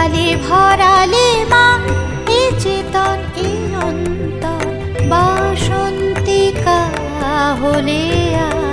তালে ভরালে মা এ চেতন এ অন্তর বাসন্তিকা হলে আজ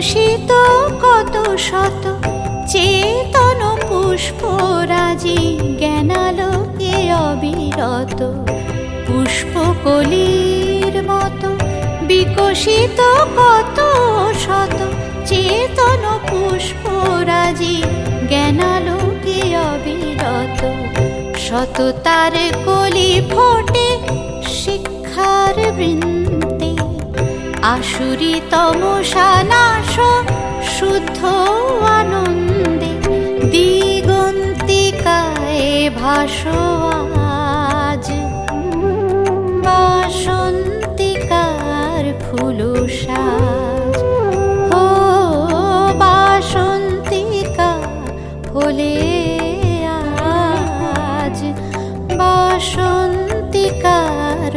বিকশিত কত শত চেতন পুষ্পরাজি জ্ঞানালোকে অবিরত পুষ্পকলির মতো বিকশিত কত শত চেতন পুষ্পরাজি জ্ঞানালোকে অবিরত শত তার কলি ফোটে আসুরি তমসা শুদ্ধ আনন্দে দিগন্তিকায় ভাস আজ। বাসন্তিকার ফুল সাজ। আজ। বাসন্তিকার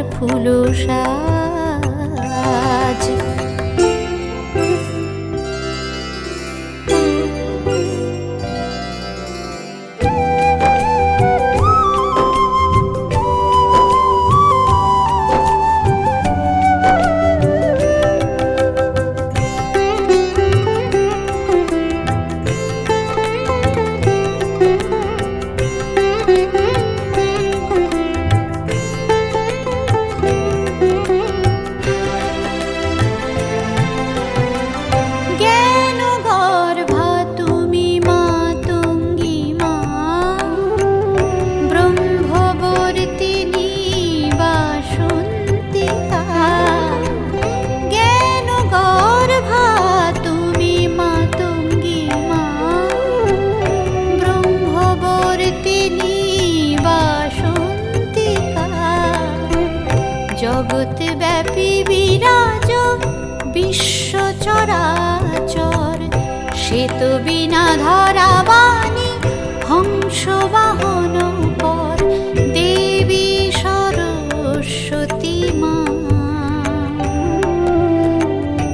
চরাচর সে তো বিনা ধরা বাণী হংস বাহন পর। দেবী সরস্বতী মা।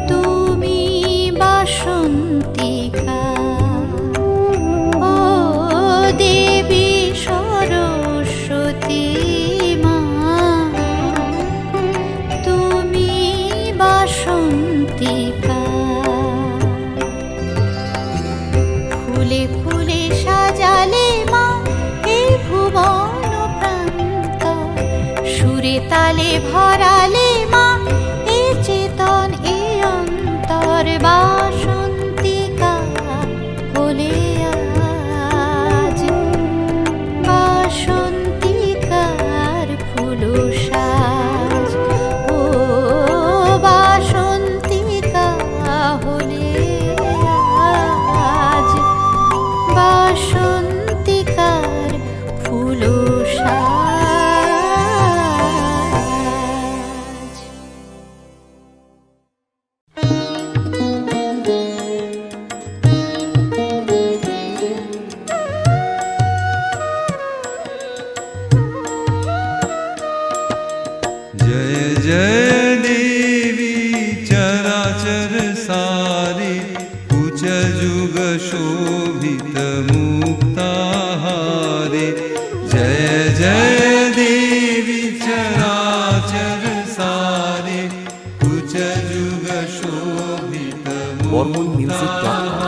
তুমি বাসন্তিকা। ও দেবী সরস্বতী মা। তুমি বাসন্তিকা। ভরালে মা এ চেতন এ অন্তর বাসন্তিকা হলে আজ। বাসন্তিকার ফুল जय देवी चराचर सारे कुच जुग शोभित मुक्ताहारे जय जय देवी चराचर सारे कुच जुग शोभित मुक्ताहारे